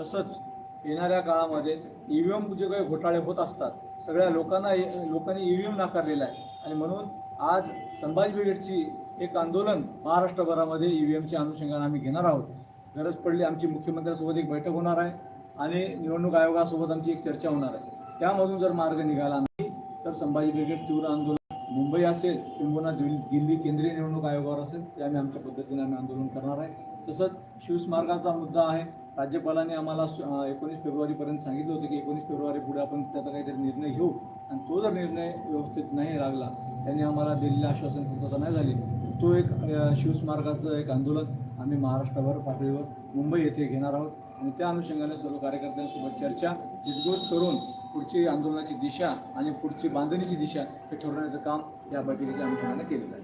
तसंच येणाऱ्या काळामध्ये ई व्ही एम जे काही घोटाळे होत असतात सगळ्या लोकांना लोकांनी ई व्ही एम नाकारलेला आहे. आणि म्हणून आज संभाजी ब्रिगेडची एक आंदोलन महाराष्ट्रभरामध्ये ई व्ही एमच्या अनुषंगाने आम्ही घेणार आहोत. गरज पडली आमची मुख्यमंत्र्यांसोबत एक बैठक होणार आहे आणि निवडणूक आयोगासोबत आमची एक चर्चा होणार आहे. त्यामधून जर मार्ग निघाला नाही तर संभाजी ब्रिगेड तीव्र आंदोलन मुंबई असेल किंबहुना दिल्ली दिल्ली केंद्रीय निवडणूक आयोगावर असेल ते आम्ही आमच्या पद्धतीने आम्ही आंदोलन करणार आहे. तसंच शिवस्मारकाचा मुद्दा आहे. राज्यपालांनी आम्हाला एकोणीस फेब्रुवारीपर्यंत सांगितलं होतं की एकोणीस फेब्रुवारी पुढे आपण त्याचा काहीतरी निर्णय घेऊ. आणि तो जर निर्णय व्यवस्थित नाही लागला त्यांनी आम्हाला दिलेलं आश्वासन पूर्तता नाही झाली. तो एक शिवस्मारकाचं एक आंदोलन आम्ही महाराष्ट्राभर पातळीवर मुंबई येथे घेणार आहोत. आणि त्या अनुषंगाने सर्व कार्यकर्त्यांसोबत चर्चा हितगोज करून पुढची आंदोलनाची दिशा आणि पुढची बांधणीची दिशा हे ठरवण्याचं काम या बैठकीच्या अनुषंगाने केलेलं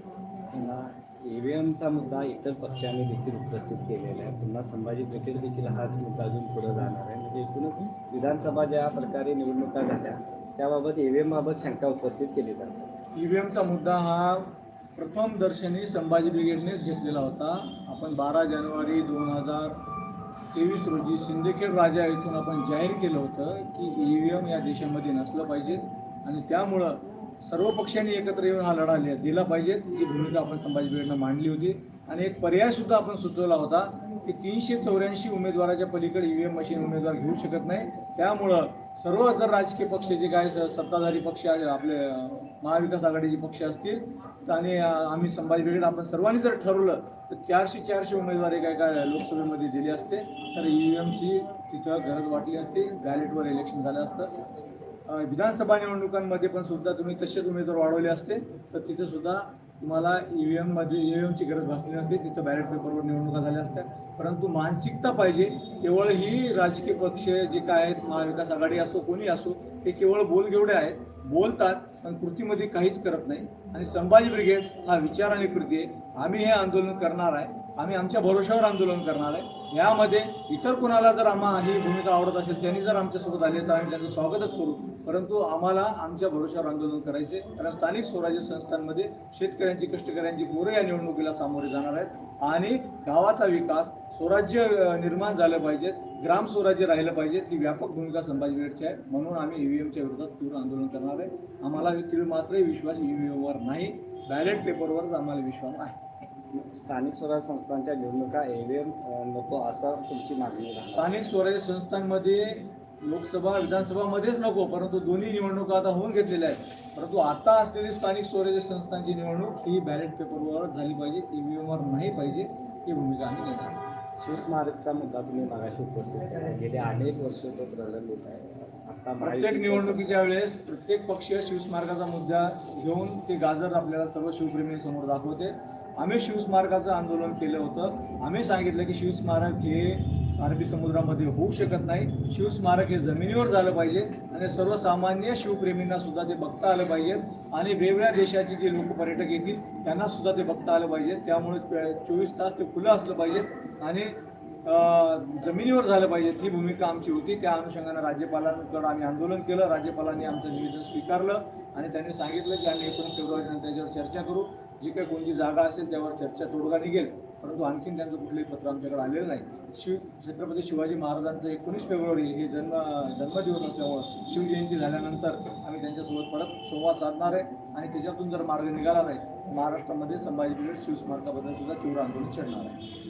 आहे. ईव्हीएमचा मुद्दा इतर पक्षांनी देखील उपस्थित केलेला आहे. पुन्हा संभाजी ब्रिगेड देखील हाच मुद्दा अजून पुढे जाणार आहे. म्हणजे एकूणच विधानसभा ज्या प्रकारे निवडणुका झाल्या त्याबाबत ईव्हीएम बाबत शंका उपस्थित केली जाते. ई व्ही एमचा मुद्दा हा प्रथम दर्शनी संभाजी ब्रिगेडनेच घेतलेला होता. आपण बारा जानेवारी दोन हजार तेवीस रोजी सिंदखेड राजा येथून आपण जाहीर केलं होतं की ई व्ही एम या देशामध्ये नसलं पाहिजे. आणि त्यामुळं सर्व पक्षांनी एकत्र येऊन हा लढा दिला पाहिजे. ही भूमिका आपण संभाजी ब्रिगेडनं मांडली होती. आणि एक पर्यायसुद्धा आपण सुचवला होता की तीनशे चौऱ्याऐंशी उमेदवाराच्या पलीकडे ई व्ही एम मशीन उमेदवार घेऊ शकत नाही. त्यामुळं सर्व जर राजकीय पक्ष जे काय सत्ताधारी पक्ष आपले महाविकास आघाडीचे पक्ष असतील तर आणि आम्ही संभाजी ब्रिगेड आपण सर्वांनी जर ठरवलं तर चारशे चारशे उमेदवारी काय काय लोकसभेमध्ये दिली असते. तर ई व्ही एमची तिथं गरज वाटली असती. बॅलेटवर इलेक्शन झालं असतं. विधानसभा निवडणुकांमध्ये पण सुद्धा तुम्ही तसेच उमेदवार वाढवले असते. तर तिथे सुद्धा तुम्हाला ई व्ही एममध्ये ई एमची गरज भासली नसते तिथं बॅलेट पेपरवर निवडणुका झाल्या असत्या. परंतु मानसिकता पाहिजे. केवळ ही राजकीय पक्ष जे काय आहेत महाविकास आघाडी असो कोणी असो ते केवळ बोलगेवढे आहेत. बोलतात पण कृतीमध्ये काहीच करत नाही. आणि संभाजी ब्रिगेड हा विचार आणि कृती आहे. आम्ही हे आंदोलन करणार आहे. आम्ही आमच्या भरोशावर आंदोलन करणार आहे. यामध्ये इतर कोणाला जर आम्हा ही भूमिका आवडत असेल त्यांनी जर आमच्यासोबत आले तर आम्ही त्यांचं स्वागतच करू. परंतु आम्हाला आमच्या भरोशावर आंदोलन करायचे कारण स्थानिक स्वराज्य संस्थांमध्ये शेतकऱ्यांची कष्टकऱ्यांची पोरं या निवडणुकीला सामोरे जाणार आहेत. आणि गावाचा विकास स्वराज्य निर्माण झालं पाहिजे. ग्राम स्वराज्य राहिलं पाहिजे. ही व्यापक भूमिका संभाजी आहे. म्हणून आम्ही ईव्हीएमच्या विरोधात तीव्र आंदोलन करणार आहे. आम्हाला तीळ मात्र विश्वास ईव्हीएमवर नाही. बॅलेट पेपरवरच आम्हाला विश्वास आहे. स्थानिक स्वराज्य संस्थांच्या निवडणुका ईव्हीएम नको असं तुमची मागणी स्थानिक स्वराज्य संस्थांमध्ये लोकसभा विधानसभामध्येच नको परंतु दोन्ही निवडणुका आता होऊन घेतलेल्या आहेत. परंतु आता असलेली स्थानिक स्वराज्य संस्थांची निवडणूक ही बॅलेट पेपरवर झाली पाहिजे ईव्हीएमवर नाही पाहिजे ही भूमिका आम्ही घेणार आहोत. शिवस्मारकचा मुद्दा तुम्ही मागाशी उपस्थित केला. गेले अनेक वर्ष तो प्रलंबित आहे. आता प्रत्येक निवडणुकीच्या वेळेस प्रत्येक पक्षीय शिवस्मारकाचा मुद्दा घेऊन ते गाजर आपल्याला सर्व शिवप्रेमींसमोर दाखवते. आम्ही शिवस्मारकाचं आंदोलन केलं होतं. आम्ही सांगितलं की शिवस्मारक हे अरबी समुद्रामध्ये होऊ शकत नाही. शिवस्मारक हे जमिनीवर झालं पाहिजे आणि सर्वसामान्य शिवप्रेमींना सुद्धा ते बघता आलं पाहिजे. आणि वेगवेगळ्या देशाचे जे लोक पर्यटक येतील त्यांना सुद्धा ते बघता आलं पाहिजे. त्यामुळे चोवीस तास ते खुलं असलं पाहिजे आणि जमिनीवर झालं पाहिजे ही भूमिका आमची होती. त्या अनुषंगानं राज्यपालांकडे आम्ही आंदोलन केलं. राज्यपालांनी आमचं निवेदन स्वीकारलं आणि त्यांनी सांगितलं की आम्ही एकोणीस फेब्रुवारीनंतर त्याच्यावर चर्चा करू. जी काही कोणती जागा असेल त्यावर चर्चा तोडगा निघेल परंतु आणखीन त्यांचं कुठलंही पत्र आमच्याकडे आलेलं नाही. शिव छत्रपती शिवाजी महाराजांचं एकोणीस फेब्रुवारी हे जन्म जन्मदिवस असल्यामुळं शिवजयंती झाल्यानंतर आम्ही त्यांच्यासोबत परत संवाद साधणार आहे आणि त्याच्यातून जर मार्ग निघाला नाही महाराष्ट्रामध्ये संभाजी ब्रिगेड शिवस्मारकाबद्दल सुद्धा तीव्र आंदोलन छेडणार आहे.